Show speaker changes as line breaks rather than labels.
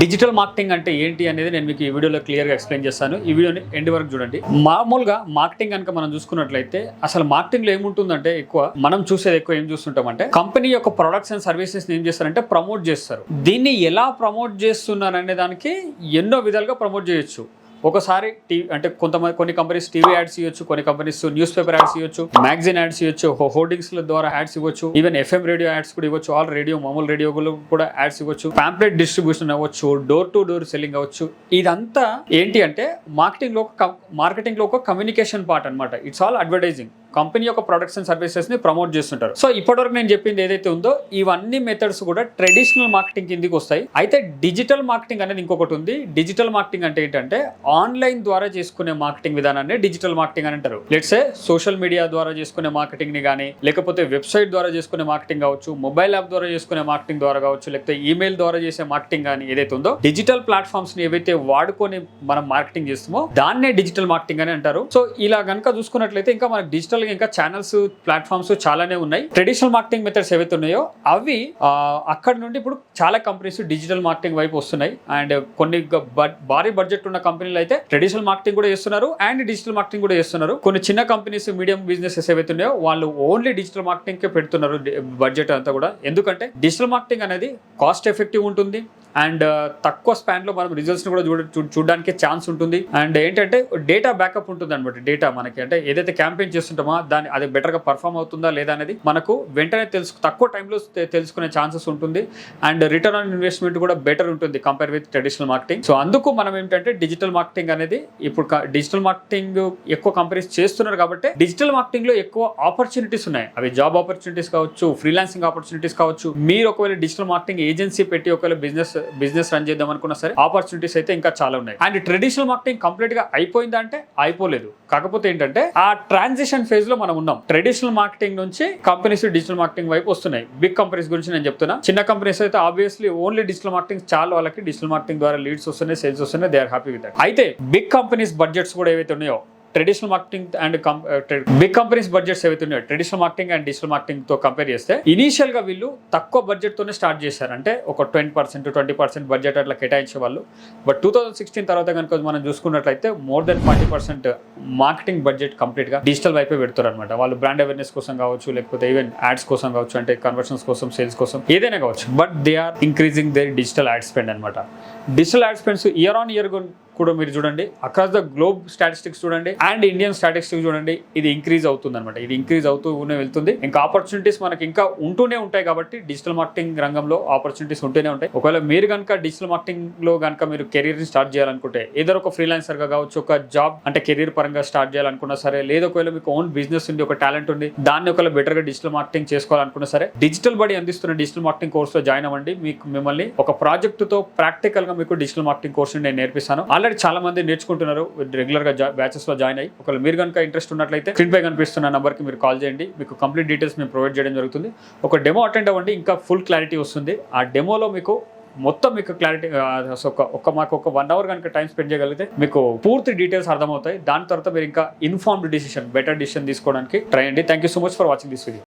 Digital marketing అంటే ఏంటి అనేది నేను మీకు ఈ వీడియోలో క్లియర్గా ఎక్స్ప్లెయిన్ చేస్తాను. ఈ వీడియోని ఎండ్ వరకు చూడండి. మామూలుగా మార్కెటింగ్ కనుక మనం చూసుకున్నట్లయితే అసలు మార్కెటింగ్లో ఏముంటుందంటే ఎక్కువ మనం చూసేది ఎక్కువ ఏం చూస్తుంటామంటే కంపెనీ యొక్క ప్రొడక్ట్స్ అండ్ సర్వీసెస్ ఏం చేస్తారంటే ప్రమోట్ చేస్తారు. దీన్ని ఎలా ప్రమోట్ చేస్తున్నారు అనే దానికి ఎన్నో విధాలుగా ప్రమోట్ చేయొచ్చు. ఒకసారి టీవీ అంటే కొంతమంది కొన్ని కంపెనీస్ టీవీ యాడ్స్ ఇవ్వచ్చు కొన్ని కంపెనీస్ న్యూస్ పేపర్ యాడ్స్ ఇవ్వచ్చు మ్యాగజైన్ యాడ్స్ ఇవ్వచ్చు హోర్డింగ్స్ ద్వారా యాడ్స్ ఇవ్వచ్చు ఈవెన్ ఎఫ్ఎం రేడియో యాడ్స్ కూడా ఇవ్వచ్చు ఆల్ రేడియో మామూలు రేడియో కూడా యాడ్స్ ఇవ్వచ్చు పాంప్లెట్ డిస్ట్రిబ్యూషన్ అవ్వచ్చు డోర్ టు డోర్ సెల్లింగ్ అవ్వచ్చు. ఇదంతా ఏంటి అంటే మార్కెటింగ్లో మార్కెటింగ్లో ఒక కమ్యూనికేషన్ పార్ట్ అన్నమాట. It's all advertising. కంపెనీ యొక్క ప్రొడక్ట్స్ అండ్ సర్వీసెస్ని ప్రమోట్ చేస్తుంటారు. సో ఇప్పటివరకు నేను చెప్పింది ఏదైతే ఉందో ఇవన్నీ మెథడ్స్ కూడా ట్రెడిషనల్ మార్కెటింగ్ కిందికి వస్తాయి. అయితే డిజిటల్ మార్కెటింగ్ అనేది ఇంకొకటి ఉంది. డిజిటల్ మార్కెటింగ్ అంటే ఏంటంటే ఆన్లైన్ ద్వారా చేసుకునే మార్కెటింగ్ విధానాన్ని డిజిటల్ మార్కెటింగ్ అని అంటారు. లెట్సే సోషల్ మీడియా ద్వారా చేసుకునే మార్కెటింగ్ని కానీ లేకపోతే వెబ్సైట్ ద్వారా చేసుకునే మార్కెటింగ్ కావచ్చు మొబైల్ యాప్ ద్వారా చేసుకునే మార్కెటింగ్ ద్వారా కావచ్చు లేకపోతే ఈమెయిల్ ద్వారా చేసే మార్కెటింగ్ కానీ ఏదైతే ఉందో డిజిటల్ ప్లాట్ఫామ్స్ని ఏవైతే వాడుకొని మనం మార్కెటింగ్ చేస్తామో దాన్నే డిజిటల్ మార్కెటింగ్ అని అంటారు. సో ఇలా కనుక చూసుకున్నట్లయితే ఇంకా మనకి డిజిటల్ ఇంకా ఛానల్స్ ప్లాట్ఫామ్స్ చాలానే ఉన్నాయి. ట్రెడిషనల్ మార్కెటింగ్ మెథడ్స్ ఏవైతే ఉన్నాయో అవి అక్కడ నుండి ఇప్పుడు చాలా కంపెనీస్ డిజిటల్ మార్కెటింగ్ వైపు వస్తున్నాయి. అండ్ కొన్ని భారీ బడ్జెట్ ఉన్న కంపెనీలు అయితే ట్రెడిషనల్ మార్కెటింగ్ కూడా చేస్తున్నారు అండ్ డిజిటల్ మార్కెటింగ్ కూడా చేస్తున్నారు. కొన్ని చిన్న కంపెనీస్ మీడియం బిజినెసెస్ ఏవైతే ఉన్నాయో వాళ్ళు ఓన్లీ డిజిటల్ మార్కెటింగ్ కే పెడుతున్నారు బడ్జెట్ అంతా కూడా. ఎందుకంటే డిజిటల్ మార్కెటింగ్ అనేది కాస్ట్ ఎఫెక్టివ్ ఉంటుంది. అండ్ తక్కువ స్పాన్లో మనం రిజల్ట్స్ కూడా చూడ చూడడానికి ఛాన్స్ ఉంటుంది. అండ్ ఏంటంటే డేటా బ్యాకప్ ఉంటుంది అనమాట డేటా మనకి. అంటే ఏదైతే క్యాంపెయిన్ చేస్తుంటామో దాని అది బెటర్గా పర్ఫామ్ అవుతుందా లేదా అనేది మనకు వెంటనే తెలుసు తక్కువ టైంలో తెలుసుకునే ఛాన్సెస్ ఉంటుంది. అండ్ రిటర్న్ ఆన్ ఇన్వెస్ట్మెంట్ కూడా బెటర్ ఉంటుంది compare with traditional marketing so అందుకు మనం ఏంటంటే డిజిటల్ మార్కెటింగ్ అనేది ఇప్పుడు డిజిటల్ మార్కెటింగ్ ఎక్కువ కంపెనీస్ చేస్తున్నారు కాబట్టి డిజిటల్ మార్కెటింగ్లో ఎక్కువ ఆపర్చునిటీస్ ఉన్నాయి. అవి జాబ్ ఆపర్చునిటీస్ కావచ్చు ఫ్రీలాన్సింగ్ ఆపర్చునిటీస్ కావచ్చు. మీరు ఒకవేళ డిజిటల్ మార్కెటింగ్ ఏజెన్సీ పెట్టి ఒకవేళ బిజినెస్ బిజినెస్ రన్ చేద్దాం అనుకున్నా సరే ఆపర్చునిటీస్ అయితే ఇంకా చాలా ఉన్నాయి. అండ్ ట్రెడిషనల్ మార్కెటింగ్ కంప్లీట్గా అయిపోయిందా అంటే అయిపోలేదు. కాకపోతే ఏంటంటే ఆ ట్రాన్సిషన్ ఫేజ్లో మనం ఉన్నాం. ట్రెడిషనల్ మార్కెటింగ్ నుంచి కంపెనీస్ డిజిటల్ మార్కెటింగ్ వైపు వస్తున్నాయి. బిగ్ కంపెనీస్ గురించి నేను చెప్తున్నా. చిన్న కంపెనీస్ అయితే ఆబ్వియస్లీ ఓన్లీ డిజిటల్ మార్కెటింగ్ చాలా వాళ్ళకి డిజిటల్ మార్కెటింగ్ ద్వారా లీడ్స్ వస్తున్నాయి సేల్స్ వస్తున్నాయి దే ఆర్ హ్యాపీ విత్ అయితే బిగ్ కంపెనీస్ బడ్జెట్స్ కూడా ఏవైతే ఉన్నాయో traditional marketing and big companies budgets ఏవైతే ఉన్నాయో ట్రెడిషనల్ మార్కెటింగ్ అండ్ డిజిటల్ మార్కెటింగ్తో కంపేర్ చేస్తే ఇనీషియల్గా వీళ్ళు తక్కువ బడ్జెట్ తోనే స్టార్ట్ చేశారు. అంటే ఒక twenty percent twenty percent budget అట్లా కేటాయించే వాళ్ళు. బట్ టూ థౌసండ్ సిక్స్టీన్ తర్వాత కనుక మనం చూసుకున్నట్లయితే more than forty percent marketing budget కంప్లీట్గా డిజిటల్ వైపే పెడతారు అనమాట వాళ్ళు బ్రాండ్ అవేర్నెస్ కోసం కావచ్చు లేకపోతే ఈవెన్ యాడ్స్ కోసం కావచ్చు అంటే కన్వర్షన్స్ కోసం సేల్స్ కోసం ఏదైనా కావచ్చు. But they are increasing their digital ad spend అనమాట digital ad spends year on year కూడా మీరు చూడండి. అక్రాస్ ద గ్లోబ్ స్టాటిస్టిక్స్ చూడండి. అండ్ ఇండియన్ స్టాటిస్టిక్స్ చూడండి. ఇది ఇంక్రీజ్ అవుతుంది అనమాట ఇది ఇంక్రీజ్ అవుతూనే వెళ్తుంది. ఇంకా ఆపర్చునిటీస్ మనకి ఇంకా ఉంటూనే ఉంటాయి కాబట్టి డిజిటల్ మార్కెటింగ్ రంగంలో ఆపర్చునిటీస్ ఉంటూనే ఉంటాయి. ఒకవేళ మీరు కనుక డిజిటల్ మార్కెటింగ్లో కనుక మీరు కెరీర్ని స్టార్ట్ చేయాలనుకుంటే ఏదో ఒక ఫ్రీలాన్సర్గా కావచ్చు ఒక జాబ్ అంటే కెరీర్ పరంగా స్టార్ట్ చేయాలనుకున్నా సరే లేదా ఒకవేళ మీకు ఓన్ బిజినెస్ ఉంది ఒక టాలెంట్ ఉంది దాన్ని ఒకవేళ బెటర్గా డిజిటల్ మార్కెటింగ్ చేసుకోవాలనుకున్నా సరే డిజిటల్ బడి అందిస్తున్న డిజిటల్ మార్కెటింగ్ కోర్స్లో జాయిన్ అవ్వండి. మీకు మిమ్మల్ని ఒక ప్రాజెక్ట్తో ప్రాక్టికల్గా మీకు డిజిటల్ మార్కెటింగ్ కోర్స్ నేను నేర్పిస్తాను. ఆల్రెడీ చాలా మంది నేర్చుకుంటున్నారు. రెగ్యులర్గా బ్యాచెస్లో జాయిన్ అయ్యి. ఒకవేళ మీరు కనుక ఇంట్రెస్ట్ ఉన్నట్లయితే స్క్రీన్ పై కనిపిస్తున్న నెంబర్కి మీరు కాల్ చేయండి. మీకు కంప్లీట్ డీటెయిల్స్ మేము ప్రొవైడ్ చేయడం జరుగుతుంది. ఒక డెమో అటెండ్ అవ్వండి. ఇంకా ఫుల్ క్లారిటీ వస్తుంది. ఆ డెమోలో మీకు మొత్తం మీకు క్లారిటీ ఒక ఒక మాకు ఒక వన్ అవర్ కనుక టైం స్పెండ్ చేయగలిగితే మీకు పూర్తి డీటెయిల్స్ అర్థమవుతాయి. దాని తర్వాత మీరు ఇంకా ఇన్ఫార్మ్డ్ డిసిషన్ బెటర్ డిసిషన్ తీసుకోవడానికి ట్రై అండి thank you so much for watching this video